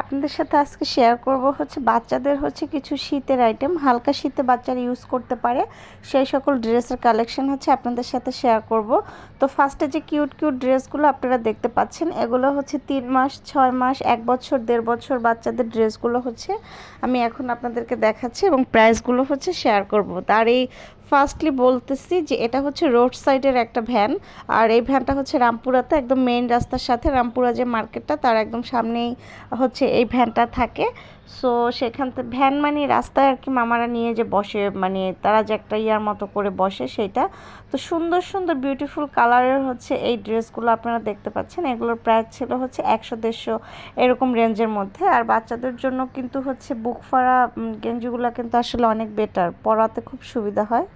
আপনাদের সাথে আজকে শেয়ার করব হচ্ছে বাচ্চাদের হচ্ছে কিছু শীতের আইটেম হালকা শীতে বাচ্চারা ইউজ করতে পারে। সেই সকল ড্রেসের কালেকশন হচ্ছে আপনাদের সাথে শেয়ার করব। তো ফার্স্টে যে কিউট কিউট ড্রেসগুলো আপনারা দেখতে পাচ্ছেন, এগুলো হচ্ছে তিন মাস, ছয় মাস, এক বছর, দেড় বছর বাচ্চাদের ড্রেসগুলো হচ্ছে আমি এখন আপনাদেরকে দেখাচ্ছি এবং প্রাইসগুলো হচ্ছে শেয়ার করব। তার এই ফার্স্টলি বলতেছি যে এটা হচ্ছে রোড সাইডের একটা ভ্যান আর এই ভ্যানটা হচ্ছে রামপুরাতে, একদম মেইন রাস্তার সাথে রামপুরা যে মার্কেটটা তার একদম সামনেই হচ্ছে এই ভ্যানটা থাকে। সো সেখান থেকে ভ্যান মানে রাস্তায় আর কি মামারা নিয়ে যে বসে মানে তারা যে একটা ইয়ার মতো করে বসে সেটা। তো সুন্দর সুন্দর বিউটিফুল কালারের হচ্ছে এই ড্রেসগুলো আপনারা দেখতে পাচ্ছেন। এগুলোর প্রাইস ছিল হচ্ছে একশো দেড়শো, এরকম রেঞ্জের মধ্যে। আর বাচ্চাদের জন্য কিন্তু হচ্ছে বুক ফাড়া গেঞ্জিগুলো কিন্তু আসলে অনেক বেটার পরাতে খুব সুবিধা হয়।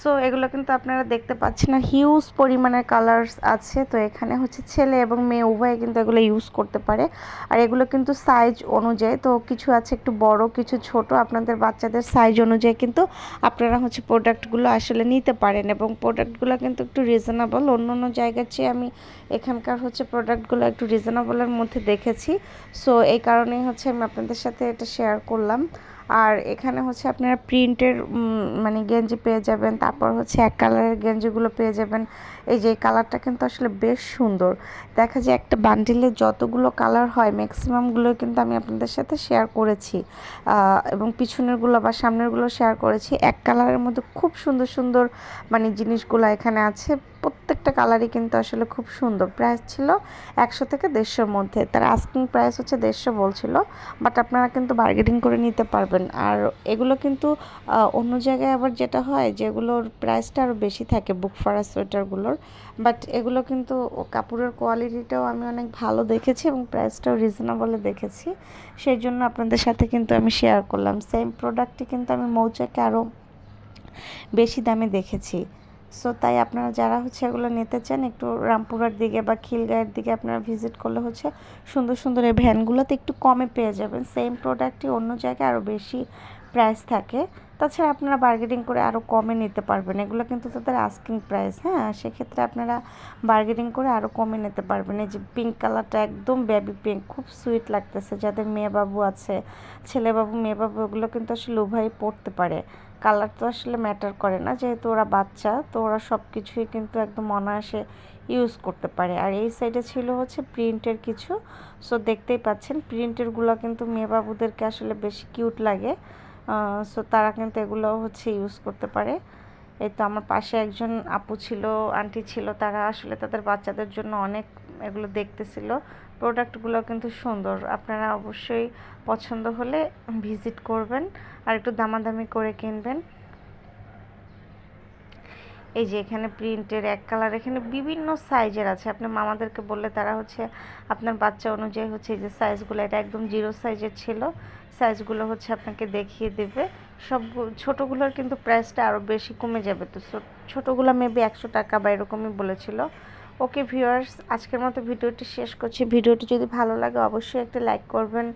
সো এগুলো কিন্তু আপনারা দেখতে পাচ্ছেন আর হিউজ পরিমাণের কালার্স আছে। তো এখানে হচ্ছে ছেলে এবং মেয়ে, উভয়ে কিন্তু এগুলো ইউজ করতে পারে। আর এগুলো কিন্তু সাইজ অনুযায়ী, তো কিছু আছে একটু বড়, কিছু ছোট। আপনাদের বাচ্চাদের সাইজ অনুযায়ী কিন্তু আপনারা হচ্ছে প্রোডাক্টগুলো আসলে নিতে পারেন এবং প্রোডাক্টগুলো কিন্তু একটু রিজনেবল অন্য অন্য জায়গার চেয়ে আমি এখানকার হচ্ছে প্রোডাক্টগুলো একটু রিজনেবলের মধ্যে দেখেছি। সো এই কারণেই হচ্ছে আমি আপনাদের সাথে এটা শেয়ার করলাম। আর এখানে হচ্ছে আপনারা প্রিন্টের মানে গেঞ্জি পেয়ে যাবেন, তারপর হচ্ছে এক কালারের গেঞ্জিগুলো পেয়ে যাবেন। এই যে কালারটা কিন্তু আসলে বেশ সুন্দর। দেখা যায় একটা বান্ডিলে যতগুলো কালার হয় ম্যাক্সিমামগুলো কিন্তু আমি আপনাদের সাথে শেয়ার করেছি। এবং পিছনেরগুলো বা সামনেরগুলো শেয়ার করেছি। এক কালারের মধ্যে খুব সুন্দর সুন্দর মানে জিনিসগুলো এখানে আছে। প্রত্যেকটা কালারই কিন্তু আসলে খুব সুন্দর। প্রাইস ছিল একশো থেকে দেড়শোর মধ্যে। তার আস্কিং প্রাইস হচ্ছে দেড়শো বলছিল বাট আপনারা কিন্তু বার্গেনিং করে নিতে পারবেন। আর এগুলো কিন্তু অন্য জায়গায় আবার যেটা হয় যেগুলোর প্রাইসটা আরও বেশি থাকে বুক ফারা সোয়েটারগুলোর বাট এগুলো কিন্তু কাপড়ের কোয়ালিটিটাও আমি অনেক ভালো দেখেছি এবং প্রাইসটাও রিজনেবলে দেখেছি। সেই জন্য আপনাদের সাথে কিন্তু আমি শেয়ার করলাম। সেম প্রোডাক্টটি কিন্তু আমি মৌচাকে আরও বেশি দামে দেখেছি। সো তাই আপনারা যারা হচ্ছে এগুলো নিতে চান, একটু রামপুরার দিকে বা খিলগাঁয়ের দিকে আপনারা ভিজিট করলে হচ্ছে সুন্দর সুন্দর এই ভ্যানগুলোতে একটু কমে পেয়ে যাবেন। সেম প্রোডাক্টই অন্য জায়গায় আরও বেশি প্রাইস থাকে। তাছাড়া আপনারা বার্গেনিং করে আরও কমে নিতে পারবেন। এগুলো কিন্তু তাদের আস্কিং প্রাইস হ্যাঁ? সেক্ষেত্রে আপনারা বার্গেনিং করে আরও কমে নিতে পারবেন। এই যে পিঙ্ক কালারটা একদম বেবি পিঙ্ক খুব সুইট লাগতেছে। যাদের মেয়ে বাবু আছে ছেলে বাবু মেয়ে বাবু ওগুলো কিন্তু আসলে উভয়ই পড়তে পারে। কালার তো আসলে ম্যাটার করে না। যেহেতু ওরা বাচ্চা, তো ওরা সব কিছুই কিন্তু একদম অনায়াসে ইউজ করতে পারে। আর এই সাইডে ছিল হচ্ছে প্রিন্টের কিছু। সো দেখতেই পাচ্ছেন প্রিন্টেরগুলো কিন্তু মেয়ে বাবুদেরকে আসলে বেশি কিউট লাগে। সো তারা কিন্তু এগুলো হচ্ছে ইউজ করতে পারে। এই তো আমার পাশে একজন আপু ছিল আন্টি ছিল, তারা আসলে তাদের বাচ্চাদের জন্য অনেক এগুলো দেখতেছিল। প্রোডাক্টগুলো কিন্তু সুন্দর। আপনারা অবশ্যই পছন্দ হলে ভিজিট করবেন আর একটু দামাদামি করে কিনবেন। এই যে এখানে প্রিন্টের এক কালার এখানে বিভিন্ন সাইজের আছে। আপনি মামাদেরকে বললে তারা হচ্ছে আপনার বাচ্চা অনুযায়ী হচ্ছে এই যে সাইজগুলো এটা একদম জিরো সাইজের ছিল। সাইজগুলো হচ্ছে আপনাকে দেখিয়ে দেবে। সব ছোটোগুলোর কিন্তু প্রাইসটা আরও বেশি কমে যাবে। তো ছোটোগুলো মেবি একশো টাকা বা এরকমই বলেছিল। ওকে ভিউয়ার্স আজকের মতো ভিডিওটি শেষ করছি। ভিডিওটি যদি ভালো লাগে, অবশ্যই একটা লাইক করবেন।